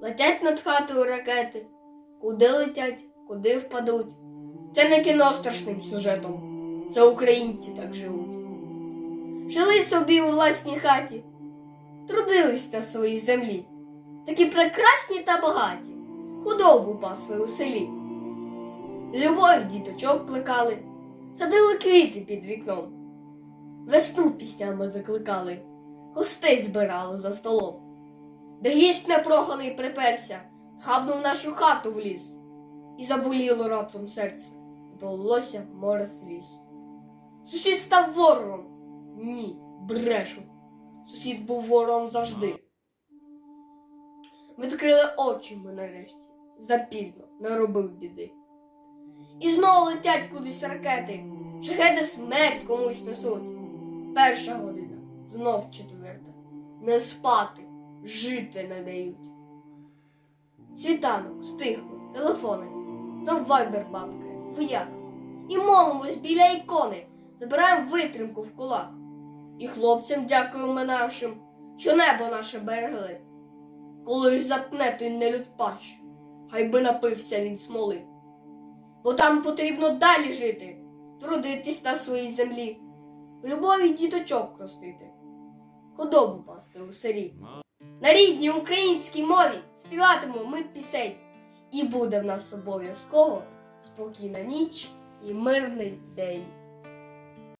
Летять над хатою ракети, куди летять, куди впадуть. Це не кіно страшним сюжетом. Це українці так живуть. Жили собі у власній хаті, трудились на своїй землі, такі прекрасні та багаті, худобу пасли у селі. Любов діточок плекали, садили квіти під вікном, весну піснями закликали, гостей збирали за столом. Де гість непроханий приперся, хабнув нашу хату в ліс, і заболіло раптом серце, і полилося море сліз. Сусід став ворогом. Ні, брешу. Сусід був ворогом завжди. Відкрили очі ми нарешті. Запізно наробив біди. І знову летять кудись ракети, шахеди смерть комусь несуть. Перша година, знов четверта. Не спати, жити не дають. Світанок, стихло, телефони, там вайбер бабки, ви як? І молимось біля ікони, забираємо витримку в кулак. І хлопцям дякуємо нашим, що небо наше берегли. Коли ж затне той нелюд пащу, хай би напився він смоли. Бо там потрібно далі жити, трудитись на своїй землі, в любові діточок ростити, худобу пасти у селі. На рідній українській мові співатимемо ми пісень, і буде в нас обов'язково спокійна ніч і мирний день.